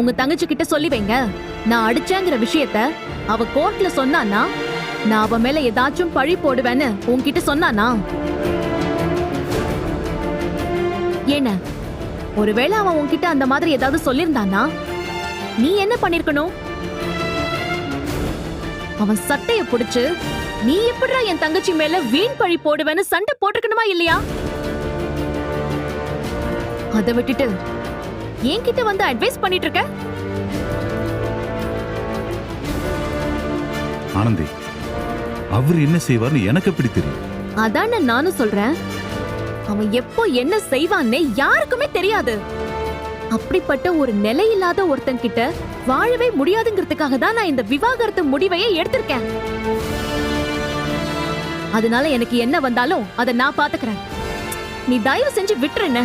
உங்க தங்கச்சி கிட்ட சொல்லி வைங்க. நான் அடிச்சேங்கிற விஷயத்த அவ கோர்ட்ல சொன்னானா நான் அவ மேல ஏதாச்சும் பழி போடுவேன்னு உன்கிட்ட சொன்னானா? என்ன ஒருவேளை அவன் உன்கிட்ட அந்த மாதிரி ஏதாவது சொல்லிருந்தானா? நீ என்ன பண்ணிருக்கணும்? அவன் சட்டைய புடிச்சு நீ எப்படிடா என் தங்கச்சி மேல வீண் பழி போடுவேன்னு சண்டை போட்டிருக்கணுமா இல்லையா? அதை விட்டுட்டு என்கிட்ட வந்து அட்வைஸ் பண்ணிட்டு இருக்க ஆனந்தி அவர் என்ன செய்வார்னு எனக்கு எப்படி தெரியும்? அதான நானும் சொல்றேன். அவன் எப்போ என்ன செய்வான்னே யாருக்குமே தெரியாது. அப்படிப்பட்ட ஒரு நிலையில்லாத ஒருத்தன் கிட்ட வாழவே முடியாதுங்கிறதுக்காக தான் நான் இந்த விவாகரத்து முடிவையே எடுத்திருக்கேன். அதனால எனக்கு என்ன வந்தாலும் அதை நான் பாத்துக்கிறேன். நீ தயவு செஞ்சு விட்டுரு என்ன?